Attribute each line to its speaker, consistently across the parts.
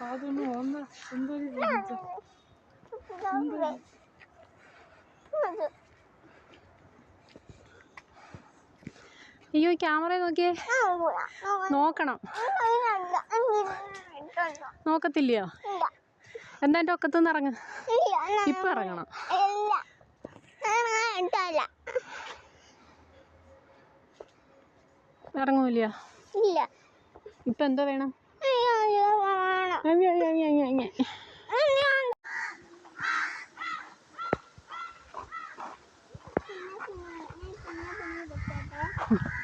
Speaker 1: കാതൊന്നും ഒന്ന് സുന്ദരി
Speaker 2: അയ്യോ ക്യാമറ നോക്കിയേ? നോക്കണം. നോക്കത്തില്ലയോ? എന്താ എന്റെ ഒക്കത്തുനിന്ന് ഇറങ്ങ? ഇപ്പം ഇറങ്ങണം. ഇറങ്ങൂല
Speaker 3: ഇല്ല.
Speaker 2: ഇപ്പം എന്തോ വേണം?
Speaker 3: അയ്യോ, അയ്യോ, വേണം.
Speaker 2: അയ്യ, അയ്യ, അയ്യ, അയ്യ,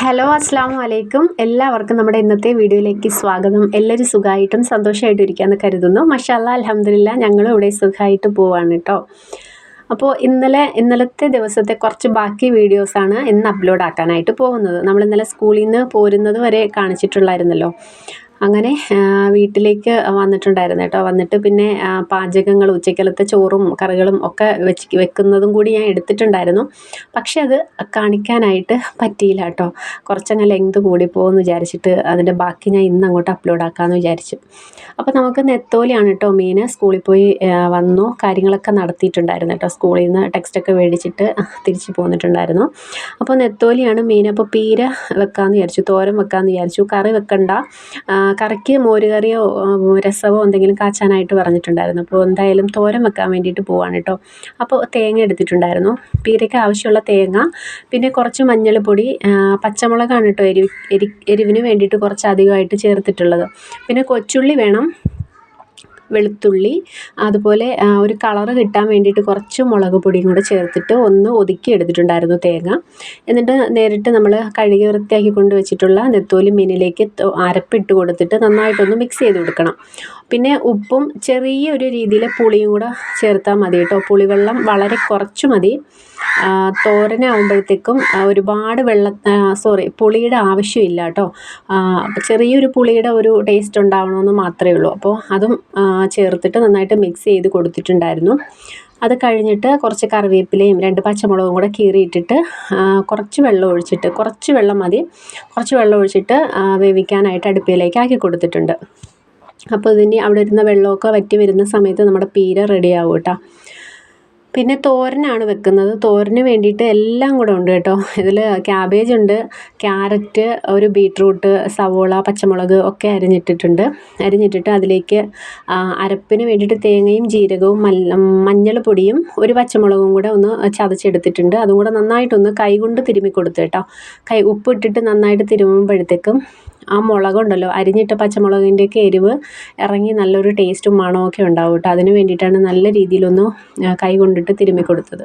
Speaker 2: ഹലോ അസ്സാം വലൈക്കും എല്ലാവർക്കും നമ്മുടെ ഇന്നത്തെ വീഡിയോയിലേക്ക് സ്വാഗതം. എല്ലാവരും സുഖമായിട്ടും സന്തോഷമായിട്ടും ഇരിക്കാമെന്ന് കരുതുന്നു. മഷാല്ല അലഹമില്ല ഞങ്ങളും ഇവിടെ സുഖമായിട്ട് പോവാണ് കേട്ടോ അപ്പോൾ ഇന്നലെ ഇന്നലത്തെ ദിവസത്തെ കുറച്ച് ബാക്കി വീഡിയോസാണ് ഇന്ന് അപ്ലോഡ് ആക്കാനായിട്ട് പോകുന്നത്. നമ്മൾ ഇന്നലെ സ്കൂളിൽ നിന്ന് പോരുന്നത് വരെ കാണിച്ചിട്ടുള്ളായിരുന്നല്ലോ. അങ്ങനെ വീട്ടിലേക്ക് വന്നിട്ടുണ്ടായിരുന്നു കേട്ടോ. വന്നിട്ട് പിന്നെ പാചകങ്ങൾ ഉച്ചക്കലത്തെ ചോറും കറികളും ഒക്കെ വെച്ച് വെക്കുന്നതും കൂടി ഞാൻ എടുത്തിട്ടുണ്ടായിരുന്നു. പക്ഷെ അത് കാണിക്കാനായിട്ട് പറ്റിയില്ല കേട്ടോ. കുറച്ചങ്ങ് ലെങ്ത് കൂടിപ്പോകുമെന്ന് വിചാരിച്ചിട്ട് അതിന്റെ ബാക്കി ഞാൻ ഇന്ന് അങ്ങോട്ട് അപ്ലോഡ് ആക്കാമെന്ന് വിചാരിച്ചു. അപ്പോൾ നമുക്ക് നെത്തോലിയാണ് കേട്ടോ മീൻ. സ്കൂളിൽ പോയി വന്നോ. കാര്യങ്ങളൊക്കെ നടത്തിയിട്ടുണ്ടായിരുന്നു കേട്ടോ. സ്കൂളിൽ നിന്ന് ടെക്സ്റ്റൊക്കെ മേടിച്ചിട്ട് തിരിച്ച് പോന്നിട്ടുണ്ടായിരുന്നു. അപ്പോൾ നെത്തോലിയാണ് മീൻ. അപ്പോൾ പീര വെക്കാമെന്ന് വിചാരിച്ചു തോരം വെക്കാമെന്ന് വിചാരിച്ചു. കറി വെക്കണ്ട. കറിക്ക് മോര് കറിയോ ആ, രസമോ എന്തെങ്കിലും കാച്ചാനായിട്ട് പറഞ്ഞിട്ടുണ്ടായിരുന്നു. അപ്പോൾ എന്തായാലും തോരൻ വെക്കാൻ വേണ്ടിയിട്ട് പോവാണ് കേട്ടോ. അപ്പോൾ തേങ്ങ എടുത്തിട്ടുണ്ടായിരുന്നു. പീരയ്ക്ക് ആവശ്യമുള്ള തേങ്ങ പിന്നെ കുറച്ച് മഞ്ഞൾപ്പൊടി പച്ചമുളകാണ് കേട്ടോ എരി എരി എരിവിന് വേണ്ടിയിട്ട് കുറച്ച് അധികമായിട്ട് ചേർത്തിട്ടുള്ളത്. പിന്നെ കൊച്ചുള്ളി വേണം. വെളുത്തുള്ളി അതുപോലെ ഒരു കളറ് കിട്ടാൻ വേണ്ടിയിട്ട് കുറച്ച് മുളക് പൊടിയും കൂടെ ചേർത്തിട്ട് ഒന്ന് ഒതുക്കി എടുത്തിട്ടുണ്ടായിരുന്നു തേങ്ങ. എന്നിട്ട് നേരിട്ട് നമ്മൾ കഴുകി വൃത്തിയാക്കി കൊണ്ട് വെച്ചിട്ടുള്ള നെത്തോലി മീനിലേക്ക് അരപ്പിട്ട് കൊടുത്തിട്ട് നന്നായിട്ടൊന്ന് മിക്സ് ചെയ്ത് കൊടുക്കണം. പിന്നെ ഉപ്പും ചെറിയൊരു രീതിയിൽ പുളിയും കൂടെ ചേർത്താൽ മതി കേട്ടോ. പുളിവെള്ളം വളരെ കുറച്ച് മതി. തോരനാകുമ്പോഴത്തേക്കും ഒരുപാട് വെള്ള സോറി പുളിയുടെ ആവശ്യമില്ല കേട്ടോ. ചെറിയൊരു പുളിയുടെ ഒരു ടേസ്റ്റ് ഉണ്ടാവണമെന്ന് മാത്രമേ ഉള്ളൂ. അപ്പോൾ അതും ചേർത്തിട്ട് നന്നായിട്ട് മിക്സ് ചെയ്ത് കൊടുത്തിട്ടുണ്ടായിരുന്നു. അത് കഴിഞ്ഞിട്ട് കുറച്ച് കറിവേപ്പിലയും രണ്ട് പച്ചമുളകും കൂടെ കീറിയിട്ടിട്ട് കുറച്ച് വെള്ളം ഒഴിച്ചിട്ട് കുറച്ച് വെള്ളം മതി. കുറച്ച് വെള്ളം ഒഴിച്ചിട്ട് വേവിക്കാനായിട്ട് അടുപ്പിലേക്ക് ആക്കി കൊടുത്തിട്ടുണ്ട്. അപ്പോൾ ഇതിന് അവിടെ ഇരുന്ന വെള്ളമൊക്കെ വറ്റി വരുന്ന സമയത്ത് നമ്മുടെ പീര റെഡിയാവും കേട്ടോ. പിന്നെ തോരനാണ് വെക്കുന്നത്. തോരന് വേണ്ടിയിട്ട് എല്ലാം കൂടെ ഉണ്ട് കേട്ടോ. ഇതിൽ ക്യാബേജ് ഉണ്ട് ക്യാരറ്റ് ഒരു ബീട്രൂട്ട് സവോള പച്ചമുളക് ഒക്കെ അരിഞ്ഞിട്ടിട്ടുണ്ട്. അരിഞ്ഞിട്ടിട്ട് അതിലേക്ക് അരപ്പിന് വേണ്ടിയിട്ട് തേങ്ങയും ജീരകവും മല്ല മഞ്ഞൾ പൊടിയും ഒരു പച്ചമുളകും കൂടെ ഒന്ന് ചതച്ചെടുത്തിട്ടുണ്ട്. അതും കൂടെ നന്നായിട്ടൊന്ന് കൈകൊണ്ട് തിരുമ്മി കൊടുത്തു കേട്ടോ. കൈ ഉപ്പിട്ടിട്ട് നന്നായിട്ട് തിരുമുമ്പോഴത്തേക്കും ആ മുളകുണ്ടല്ലോ അരിഞ്ഞിട്ട പച്ചമുളകിന്റെയൊക്കെ എരിവ് ഇറങ്ങി നല്ലൊരു ടേസ്റ്റും മണവും ഒക്കെ ഉണ്ടാവും കേട്ടോ അതിന് വേണ്ടിയിട്ടാണ് നല്ല രീതിയിലൊന്ന് കൈ കൊണ്ടിട്ട് തിരുമ്മി കൊടുത്തത്.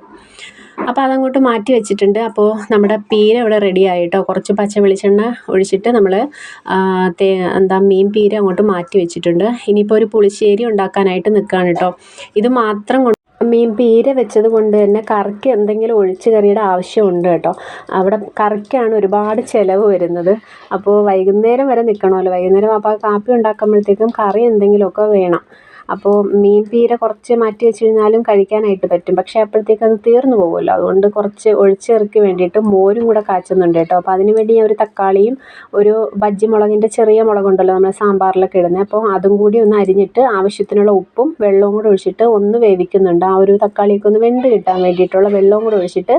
Speaker 2: അപ്പോൾ അതങ്ങോട്ട് മാറ്റി വെച്ചിട്ടുണ്ട്. അപ്പോൾ നമ്മുടെ പീര ഇവിടെ റെഡി ആയിട്ടോ? കുറച്ച് പച്ച വെളിച്ചെണ്ണ ഒഴിച്ചിട്ട് നമ്മൾ എന്താ മീൻ പീര അങ്ങോട്ട് മാറ്റി വെച്ചിട്ടുണ്ട്. ഇനിയിപ്പോൾ ഒരു പുളിശ്ശേരി ഉണ്ടാക്കാനായിട്ട് നിൽക്കുകയാണ് കേട്ടോ ഇത് മാത്രം മീൻ പീര വെച്ചത് കൊണ്ട് തന്നെ കറിക്ക് എന്തെങ്കിലും ഒഴിച്ച് കറിയുടെ ആവശ്യമുണ്ട് കേട്ടോ. അവിടെ കറിക്കാണ് ഒരുപാട് ചിലവ് വരുന്നത്. അപ്പോൾ വൈകുന്നേരം വരെ നിൽക്കണമല്ലോ വൈകുന്നേരം അപ്പോൾ കാപ്പി ഉണ്ടാക്കുമ്പോഴത്തേക്കും കറി എന്തെങ്കിലുമൊക്കെ വേണം. അപ്പോൾ മീൻ പീര കുറച്ച് മാറ്റി വെച്ച് കഴിഞ്ഞാലും കഴിക്കാനായിട്ട് പറ്റും. പക്ഷേ അപ്പോഴത്തേക്ക് അത് തീർന്നു പോകുമല്ലോ. അതുകൊണ്ട് കുറച്ച് ഒഴിച്ചിറക്കി വേണ്ടിയിട്ട് മോരും കൂടെ കാച്ചുന്നുണ്ട് കേട്ടോ. അപ്പോൾ അതിന് വേണ്ടി ഞാൻ ഒരു തക്കാളിയും ഒരു ബജ്ജി മുളകിന്റെ ചെറിയ മുളകുണ്ടല്ലോ നമ്മൾ സാമ്പാറിലൊക്കെ ഇടുന്നത്. അപ്പോൾ അതും കൂടി ഒന്ന് അരിഞ്ഞിട്ട് ആവശ്യത്തിനുള്ള ഉപ്പും വെള്ളവും കൂടെ ഒഴിച്ചിട്ട് ഒന്ന് വേവിക്കുന്നുണ്ട്. ആ ഒരു തക്കാളിയൊക്കെ ഒന്ന് വെന്ത് കിട്ടാൻ വേണ്ടിയിട്ടുള്ള വെള്ളവും കൂടെ ഒഴിച്ചിട്ട്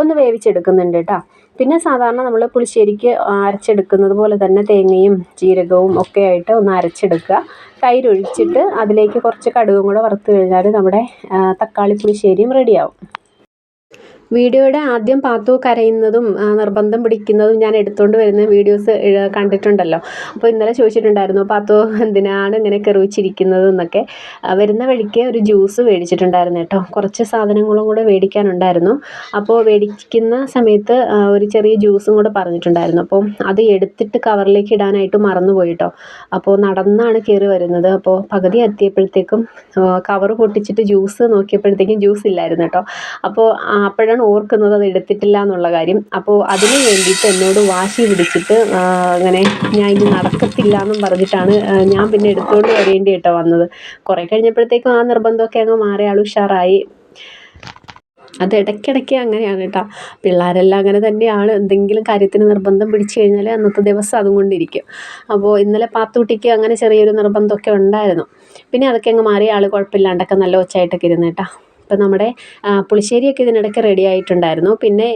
Speaker 2: ഒന്ന് വേവിച്ചെടുക്കുന്നുണ്ട് കേട്ടോ. പിന്നെ സാധാരണ നമ്മൾ പുളിശ്ശേരിക്ക് അരച്ചെടുക്കുന്നത് പോലെ തന്നെ തേങ്ങയും ജീരകവും ഒക്കെ ആയിട്ട് ഒന്ന് അരച്ചെടുക്കുക. തൈരൊഴിച്ചിട്ട് അതിലേക്ക് കുറച്ച് കടുകും കൂടെ വറുത്ത് കഴിഞ്ഞാൽ നമ്മുടെ തക്കാളി പുളിശ്ശേരിയും റെഡിയാവും വീഡിയോയുടെ ആദ്യം പാത്തു കരയുന്നതും നിർബന്ധം പിടിക്കുന്നതും ഞാൻ എടുത്തുകൊണ്ട് വരുന്ന വീഡിയോസ് കണ്ടിട്ടുണ്ടല്ലോ. അപ്പോൾ ഇന്നലെ ചോദിച്ചിട്ടുണ്ടായിരുന്നു പാത്തു എന്തിനാണ് ഇങ്ങനെ കെറിവിച്ചിരിക്കുന്നത്? എന്നൊക്കെ. വരുന്ന വഴിക്ക് ഒരു ജ്യൂസ് മേടിച്ചിട്ടുണ്ടായിരുന്നു കേട്ടോ. കുറച്ച് സാധനങ്ങളും കൂടെ മേടിക്കാനുണ്ടായിരുന്നു. അപ്പോൾ മേടിക്കുന്ന സമയത്ത് ഒരു ചെറിയ ജ്യൂസും കൂടെ പറഞ്ഞിട്ടുണ്ടായിരുന്നു. അപ്പോൾ അത് എടുത്തിട്ട് കവറിലേക്ക് ഇടാനായിട്ട് മറന്നുപോയി കേട്ടോ. അപ്പോൾ നടന്നാണ് കയറി വരുന്നത്. അപ്പോൾ പകുതി എത്തിയപ്പോഴത്തേക്കും കവർ പൊട്ടിച്ചിട്ട് ജ്യൂസ് നോക്കിയപ്പോഴത്തേക്കും ജ്യൂസ് ഇല്ലായിരുന്നു കേട്ടോ. അപ്പോൾ അപ്പോഴാണ് ഓർക്കുന്നത് അത് എടുത്തിട്ടില്ല എന്നുള്ള കാര്യം. അപ്പോൾ അതിന് വേണ്ടിയിട്ട് എന്നോട് വാശി പിടിച്ചിട്ട് അങ്ങനെ ഞാൻ ഇനി നടക്കത്തില്ല എന്നും പറഞ്ഞിട്ടാണ് ഞാൻ പിന്നെ എടുത്തുകൊണ്ട് വരേണ്ടി കേട്ടോ വന്നത്. കുറേ കഴിഞ്ഞപ്പോഴത്തേക്കും ആ നിർബന്ധമൊക്കെ അങ്ങ് മാറി ആൾ ഉഷാറായി. അത് ഇടയ്ക്കിടയ്ക്ക് അങ്ങനെയാണ് കേട്ടോ. പിള്ളേരെല്ലാം അങ്ങനെ തന്നെയാണ്. എന്തെങ്കിലും കാര്യത്തിന് നിർബന്ധം പിടിച്ചു കഴിഞ്ഞാൽ അന്നത്തെ ദിവസം അതും കൊണ്ടിരിക്കും. അപ്പോൾ ഇന്നലെ പാത്തുട്ടിക്ക് അങ്ങനെ ചെറിയൊരു നിർബന്ധമൊക്കെ ഉണ്ടായിരുന്നു. പിന്നെ അതൊക്കെ അങ്ങ് മാറി ആൾ കുഴപ്പമില്ലാണ്ടൊക്കെ നല്ല ഒച്ചയായിട്ടൊക്കെ ഇരുന്ന് കേട്ടോ. ഇപ്പം നമ്മുടെ പുളിശ്ശേരിയൊക്കെ ഇതിനിടയ്ക്ക് റെഡി ആയിട്ടുണ്ടായിരുന്നു. പിന്നെ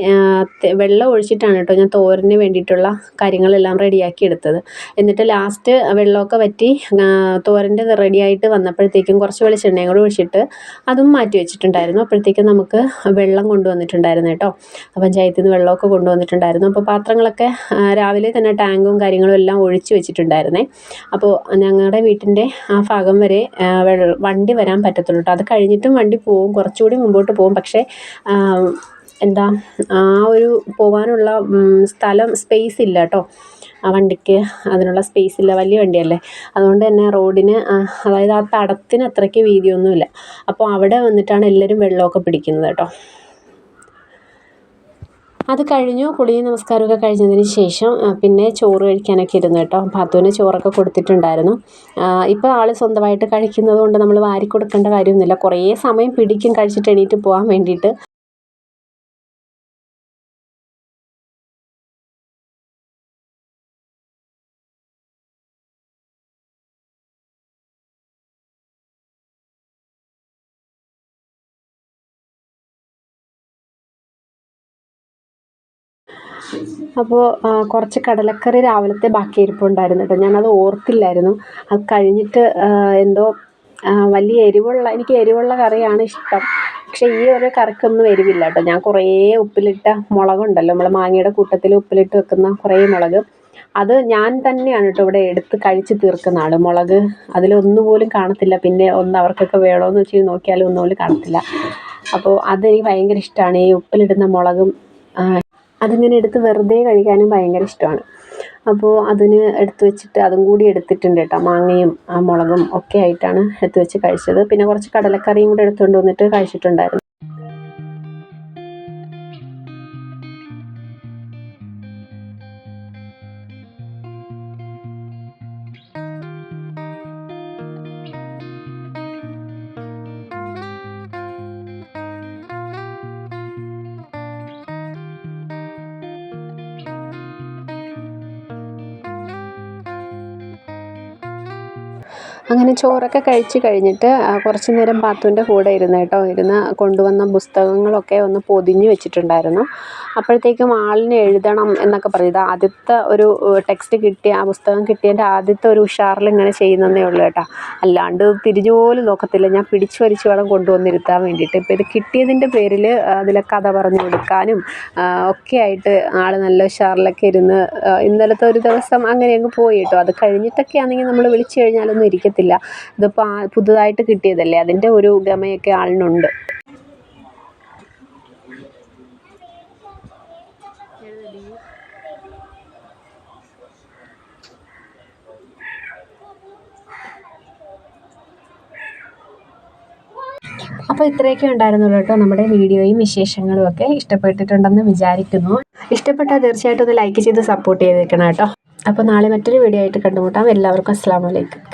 Speaker 2: വെള്ളം ഒഴിച്ചിട്ടാണ് കേട്ടോ ഞാൻ തോരന് വേണ്ടിയിട്ടുള്ള കാര്യങ്ങളെല്ലാം റെഡിയാക്കി എടുത്തത്. എന്നിട്ട് ലാസ്റ്റ് വെള്ളമൊക്കെ വറ്റി തോരന്റെ റെഡി ആയിട്ട് വന്നപ്പോഴത്തേക്കും കുറച്ച് വെളിച്ചെണ്ണയും കൂടെ ഒഴിച്ചിട്ട് അതും മാറ്റി വെച്ചിട്ടുണ്ടായിരുന്നു. അപ്പോഴത്തേക്കും നമുക്ക് വെള്ളം കൊണ്ടുവന്നിട്ടുണ്ടായിരുന്നു കേട്ടോ. പഞ്ചായത്തിൽ നിന്ന് വെള്ളമൊക്കെ കൊണ്ടുവന്നിട്ടുണ്ടായിരുന്നു. അപ്പോൾ പാത്രങ്ങളൊക്കെ രാവിലെ തന്നെ ടാങ്കും കാര്യങ്ങളും എല്ലാം ഒഴിച്ച് വെച്ചിട്ടുണ്ടായിരുന്നേ. അപ്പോൾ ഞങ്ങളുടെ വീട്ടിന്റെ ആ ഭാഗം വരെ വണ്ടി വരാൻ പറ്റത്തുള്ളൂ കേട്ടോ. അത് കഴിഞ്ഞിട്ടും വണ്ടി പോവും കുറച്ചുകൂടി മുമ്പോട്ട് പോകും. പക്ഷേ എന്താ ആ ഒരു പോകാനുള്ള സ്ഥലം സ്പേസ് ഇല്ല കേട്ടോ ആ വണ്ടിക്ക് അതിനുള്ള സ്പേസ് ഇല്ല. വലിയ വണ്ടിയല്ലേ. അതുകൊണ്ട് തന്നെ റോഡിന് അതായത് ആ തടത്തിന് അത്രയ്ക്ക് വീതിയൊന്നുമില്ല. അപ്പോൾ അവിടെ വന്നിട്ടാണ് എല്ലാവരും വെള്ളമൊക്കെ പിടിക്കുന്നത് കേട്ടോ അത് കഴിഞ്ഞു കുളിയും നമസ്കാരമൊക്കെ കഴിഞ്ഞതിന് ശേഷം പിന്നെ ചോറ് കഴിക്കാനൊക്കെ ഇരുന്നു കേട്ടോ. ഭാത്തുവിന് ചോറൊക്കെ കൊടുത്തിട്ടുണ്ടായിരുന്നു. ഇപ്പോൾ ആൾ സ്വന്തമായിട്ട് കഴിക്കുന്നത് കൊണ്ട് നമ്മൾ വാരി കൊടുക്കേണ്ട കാര്യമൊന്നുമില്ല. കുറേ സമയം പിടിക്കും കഴിച്ചിട്ട് എണീറ്റ് പോകാൻ വേണ്ടിയിട്ട്. അപ്പോൾ കുറച്ച് കടലക്കറി രാവിലത്തെ ബാക്കി ഇരിപ്പുണ്ടായിരുന്നു കേട്ടോ. ഞാനത് ഓർത്തില്ലായിരുന്നു. അത് കഴിഞ്ഞിട്ട് എന്തോ വലിയ എരിവുള്ള എനിക്ക് എരിവുള്ള കറിയാണ് ഇഷ്ടം. പക്ഷേ ഈ ഒരു കറിക്കൊന്നും എരിവില്ല കേട്ടോ. ഞാൻ കുറേ ഉപ്പിലിട്ട മുളകുണ്ടല്ലോ. നമ്മൾ മാങ്ങയുടെ കൂട്ടത്തിൽ ഉപ്പിലിട്ട് വെക്കുന്ന കുറേ മുളക്. അത് ഞാൻ തന്നെയാണ് കേട്ടോ ഇവിടെ എടുത്ത് കഴിച്ച് തീർക്കുന്ന ആൾ മുളക് അതിലൊന്നുപോലും കാണത്തില്ല. പിന്നെ ഒന്ന് അവർക്കൊക്കെ വേണമെന്ന് വെച്ച് നോക്കിയാലും ഒന്നുപോലും കാണത്തില്ല. അപ്പോൾ അതെനിക്ക് ഭയങ്കര ഇഷ്ടമാണ് ഈ ഉപ്പിലിടുന്ന മുളകും അതിങ്ങനെ എടുത്ത് വെറുതെ കഴിക്കാനും ഭയങ്കര ഇഷ്ടമാണ്. അപ്പോൾ അതിന് എടുത്ത് വെച്ചിട്ട് അതും കൂടി എടുത്തിട്ടുണ്ട് കേട്ടോ. മാങ്ങയും മുളകും ഒക്കെ ആയിട്ടാണ് എടുത്ത് വെച്ച് കഴിച്ചത്. പിന്നെ കുറച്ച് കടലക്കറിയും കൂടെ എടുത്തുകൊണ്ട് വന്നിട്ട് കഴിച്ചിട്ടുണ്ടായിരുന്നു. അങ്ങനെ ചോറൊക്കെ കഴിച്ച് കഴിഞ്ഞിട്ട് കുറച്ച് നേരം പാത്തുവിന്റെ കൂടെ ഇരുന്ന് കേട്ടോ ഇരുന്ന് കൊണ്ടുവന്ന പുസ്തകങ്ങളൊക്കെ ഒന്ന് പൊതിഞ്ഞ് വെച്ചിട്ടുണ്ടായിരുന്നു. അപ്പോഴത്തേക്കും ആളിന് എഴുതണം എന്നൊക്കെ പറയും ഇത് ആദ്യത്തെ ഒരു ടെക്സ്റ്റ് കിട്ടിയ ആ പുസ്തകം കിട്ടിയതിന്റെ ആദ്യത്തെ ഒരു ഉഷാറിൽ ഇങ്ങനെ ചെയ്യുന്നതേ ഉള്ളൂ കേട്ടോ. അല്ലാണ്ട് തിരിഞ്ഞു പോലും നോക്കത്തില്ല. ഞാൻ പിടിച്ചു വലിച്ചു വേണം കൊണ്ടുവന്നിരുത്താൻ വേണ്ടിയിട്ട്. ഇപ്പോൾ ഇത് കിട്ടിയതിന്റെ പേരിൽ അതിലെ കഥ പറഞ്ഞു കൊടുക്കാനും ഒക്കെ ആയിട്ട് ആൾ നല്ല ഉഷാറിലൊക്കെ ഇരുന്ന് ഇന്നലത്തെ ഒരു ദിവസം അങ്ങനെ അങ്ങ് പോയി കേട്ടോ. അത് കഴിഞ്ഞിട്ടൊക്കെ ആണെങ്കിൽ നമ്മൾ വിളിച്ചു കഴിഞ്ഞാലൊന്നും ഇരിക്കത്തില്ല ഇതിപ്പോൾ പുതുതായിട്ട് കിട്ടിയതല്ലേ? അതിന്റെ ഒരു ഗമയൊക്കെ ആളിനുണ്ട്. അപ്പോൾ ഇത്രയൊക്കെ ഉണ്ടായിരുന്നുള്ളൂ കേട്ടോ നമ്മുടെ വീഡിയോയും വിശേഷങ്ങളും ഒക്കെ. ഇഷ്ടപ്പെട്ടിട്ടുണ്ടെന്ന് വിചാരിക്കുന്നു. ഇഷ്ടപ്പെട്ടാൽ തീർച്ചയായിട്ടും ഒന്ന് ലൈക്ക് ചെയ്ത് സപ്പോർട്ട് ചെയ്തേക്കണം കേട്ടോ. അപ്പോൾ നാളെ മറ്റൊരു വീഡിയോ ആയിട്ട് കണ്ടുമുട്ടാം. എല്ലാവർക്കും അസ്സാം വലൈക്കും